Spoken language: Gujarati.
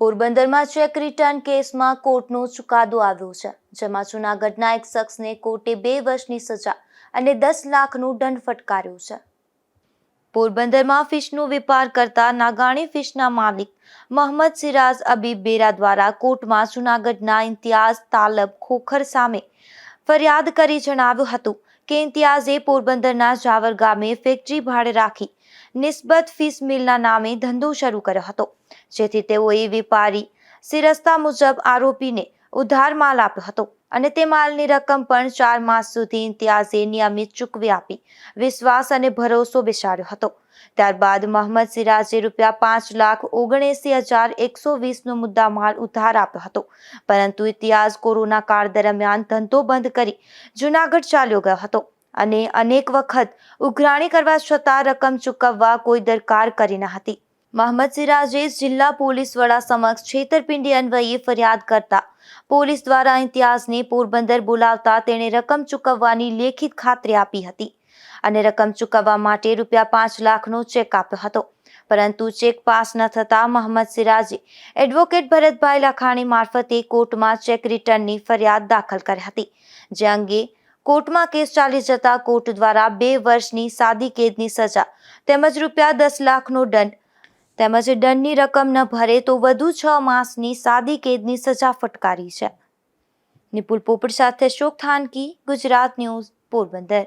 પોરબંદરમાં ચેક રિટર્ન કેસમાં કોર્ટનો ચુકાદો આવ્યો છે, જેમાં જૂનાગઢના એક શખ્સને કોર્ટે બે વર્ષની સજા અને દસ લાખનો દંડ ફટકાર્યો છે. પોરબંદરમાં ફિશનો વેપાર કરતા નાગાણી ફિશના માલિક મોહમ્મદ સિરાજ અબીબ બેરા દ્વારા કોર્ટમાં જૂનાગઢના ઇમ્તિયાઝ તાલબ ખોખર સામે ફરિયાદ કરી જણાવ્યું હતું કે ઇમ્તિયાઝે પોરબંદરના જાવર ગામે ફેક્ટરી ભાડે રાખી નિસ્બત ફિશ મિલના નામે ધંધો શરૂ કર્યો હતો, જેથી તેઓએ વેપારી સિરસ્તા મુજબ આરોપીને ઉધાર માલ આપ્યો હતો અને તે માલની રકમ પણ ચાર માસ સુધી ઇમ્તિયાઝે નિયમિત ચૂકવી આપી. વિશ્વાસ અને ભરોસો બેસાડ્યો હતો. ત્યારબાદ મોહમ્મદ સિરાજે રૂપિયા પાંચ લાખ ઓગણએસી હજાર એકસો વીસનો મુદ્દા માલ ઉધાર આપ્યો હતો. પરંતુ ઇતિહાસ કોરોના કાળ દરમિયાન ધંધો બંધ કરી જૂનાગઢ ચાલ્યો ગયો હતો અને અનેક વખત ઉઘરાણી કરવા છતાં રકમ ચૂકવવા કોઈ દરકાર કરી ન હતી. મોહમ્મદ સિરાજે જિલ્લા પોલીસ વડા સમક્ષ છેતરપિંડી અન્વયે ફરિયાદ કરતા. પોલીસ દ્વારા ઇમ્તિયાઝને પોરબંદર બોલાવતા તેણે રકમ ચૂકવવાની લેખિત ખાતરી આપી હતી અને રકમ ચૂકવવા માટે રૂપિયા પાંચ લાખનો ચેક આપ્યો હતો. પરંતુ ચેક પાસ ન થતાં મોહમ્મદ સિરાજે એડવોકેટ ભરતભાઈ લખાણી મારફતે કોર્ટમાં ચેક રિટર્નની ફરિયાદ દાખલ કરી હતી, જે અંગે કોર્ટમાં કેસ ચાલી જતા કોર્ટ દ્વારા બે વર્ષની સાદી કેદની સજા તેમજ રૂપિયા દસ લાખનો દંડ તેમજ દંડની રકમ ન ભરે તો વધુ છ માસની સાદી કેદની સજા ફટકારી છે. નિપુલ પોપટ સાથે શોક થાનકી, ગુજરાત ન્યૂઝ પોરબંદર.